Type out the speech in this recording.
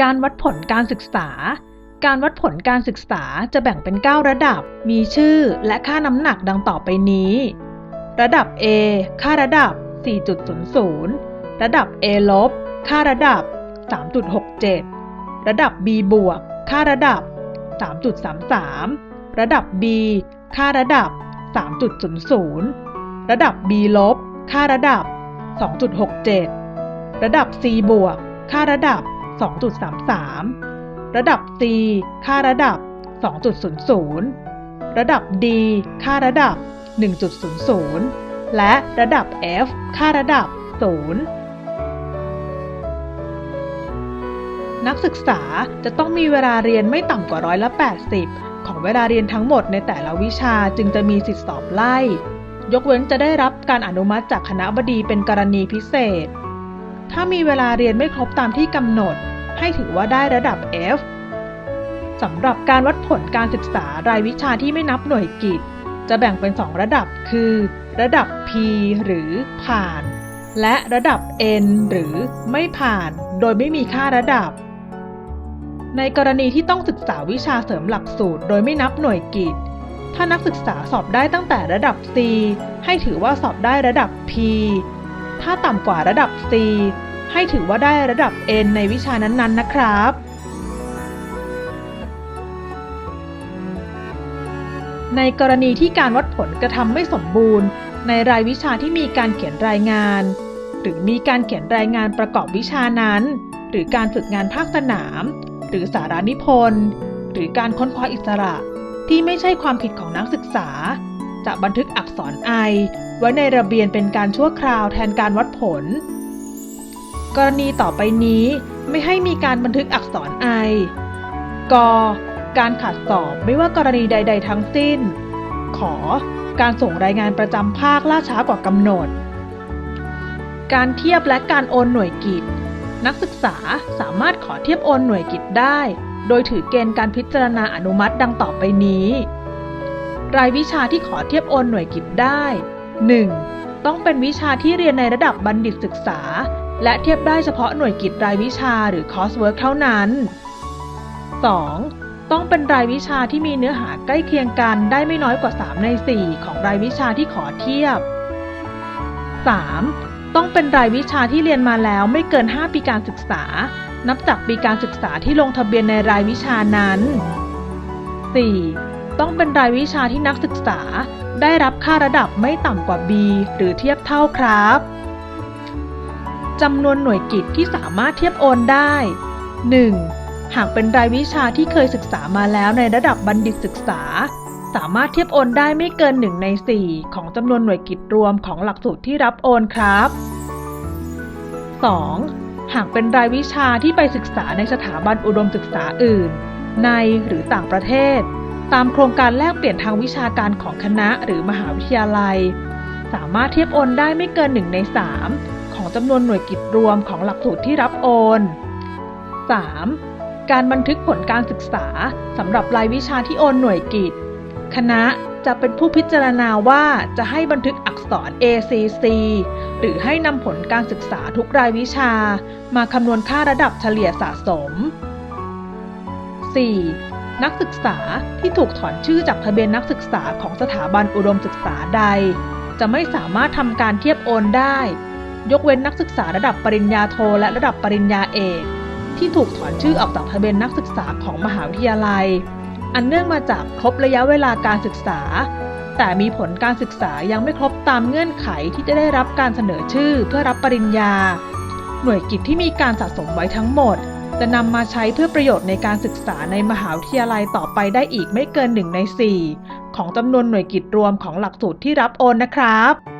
การวัดผลการศึกษา การวัดผลการศึกษาจะแบ่งเป็น 9 ระดับ มีชื่อและค่าน้ำหนักดังต่อไปนี้ ระดับ A ค่าระดับ 4.00 ระดับ A ลบ ค่าระดับ 3.67 ระดับ B บวก ค่าระดับ 3.33 ระดับ B ค่าระดับ 3.00 ระดับ B ลบ ค่าระดับ 2.67 ระดับ C บวก ค่าระดับ 2.33 ระดับ C ค่าระดับ 2.00 ระดับ D ค่าระดับ 1.00 และระดับ F ค่าระดับ 0นักศึกษาจะต้องมีเวลาเรียนไม่ต่ำกว่าร้อยละ 80 ของเวลาเรียนทั้งหมดในแต่ละวิชาจึงจะมีสิทธิสอบไล่ ยกเว้นจะได้รับการอนุมัติจากคณะบดีเป็นกรณีพิเศษ ถ้ามีเวลาเรียนไม่ครบตามที่กำหนด ให้ถือว่าได้ระดับ F สำหรับการวัดผลการศึกษารายวิชาที่ไม่นับหน่วยกิตจะแบ่งเป็น 2 ระดับคือ ระดับ P หรือผ่าน และระดับ N หรือไม่ผ่าน โดยไม่มีค่าระดับ ในกรณีที่ต้องศึกษาวิชาเสริมหลักสูตร โดยไม่นับหน่วยกิตถ้านักศึกษาสอบได้ตั้งแต่ระดับ C ให้ถือว่าสอบได้ระดับ P ถ้าต่ำกว่าระดับ C ให้ถือว่าได้ระดับ N ในวิชานั้นๆ นะครับ ในกรณีที่การวัดผลกระทำไม่สมบูรณ์ ในรายวิชาที่มีการเขียนรายงาน หรือมีการเขียนรายงานประกอบวิชานั้น หรือการฝึกงานภาคสนาม หรือสารานิพนธ์ หรือการค้นคว้าอิสระที่ไม่ใช่ความผิดของนักศึกษา จะบันทึกอักษร I ไว้ในระเบียนเป็นการชั่วคราวแทนการวัดผล กรณีต่อไปนี้ไม่ให้มีการบันทึกอักษร I กการขาดสอบไม่ว่ากรณีใด ๆ ทั้งสิ้น ขอ การส่งรายงานประจำภาคล่าช้ากว่ากำหนด การเทียบและการโอนหน่วยกิตนักศึกษาสามารถขอเทียบโอนหน่วยกิตได้ โดยถือเกณฑ์การพิจารณาอนุมัติดังต่อไปนี้ รายวิชาที่ขอเทียบโอนหน่วยกิตได้ 1. ต้องเป็นวิชาที่เรียนในระดับบัณฑิตศึกษา และเทียบได้เฉพาะหน่วยกิตรายวิชาหรือคอร์สเวิร์กเท่านั้น 2. ต้องเป็นรายวิชาที่มีเนื้อหาใกล้เคียงกันได้ไม่น้อยกว่า 3 ใน 4 ของรายวิชาที่ขอเทียบ 3. ต้องเป็นรายวิชาที่เรียนมาแล้วไม่เกิน 5 ปีการศึกษา นับจากปีการศึกษาที่ลงทะเบียนในรายวิชานั้น 4. ต้องเป็นรายวิชาที่นักศึกษา ได้รับค่าระดับไม่ต่ำกว่า B หรือเทียบเท่าครับจำนวนหน่วยกิตที่สามารถเทียบโอนได้ 1. หากเป็นรายวิชาที่เคยศึกษามาแล้วในระดับบัณฑิตศึกษา สามารถเทียบโอนได้ไม่เกิน 1 ใน 4 ของจำนวนหน่วยกิตรวมของหลักสูตรที่รับโอนครับ 2. หากเป็นรายวิชาที่ไปศึกษาในสถาบันอุดมศึกษาอื่น ในหรือต่างประเทศ ตามโครงการแลกเปลี่ยนทางวิชาการของคณะหรือมหาวิทยาลัย สามารถเทียบโอนได้ไม่เกิน 1 ใน 3 ของจำนวนหน่วยกิตรวมของหลักสูตรที่รับโอน 3. การบันทึกผลการศึกษาสำหรับรายวิชาที่โอนหน่วยกิตคณะจะเป็นผู้พิจารณาว่าจะให้บันทึกอักษร ACC หรือให้นำผลการศึกษาทุกรายวิชา มาคำนวณค่าระดับเฉลี่ยสะสม 4. นักศึกษาที่ถูกถอนชื่อจากทะเบียนนักศึกษาของสถาบันอุดมศึกษาใด จะไม่สามารถทำการเทียบโอนได้ ยกเว้นนักศึกษาระดับปริญญาโทและระดับปริญญาเอก ที่ถูกถอนชื่อออกจากทะเบียนนักศึกษาของมหาวิทยาลัย อันเนื่องมาจากครบระยะเวลาการศึกษา แต่มีผลการศึกษายังไม่ครบตามเงื่อนไขที่จะได้รับการเสนอชื่อเพื่อรับปริญญา หน่วยกิจที่มีการสะสมไว้ทั้งหมด จะนำมาใช้เพื่อประโยชน์ในการศึกษาในมหาวิทยาลัยต่อไปได้อีกไม่เกิน 1 ใน 4 ของจำนวนหน่วยกิจรวมของหลักสูตรที่รับโอนนะครับ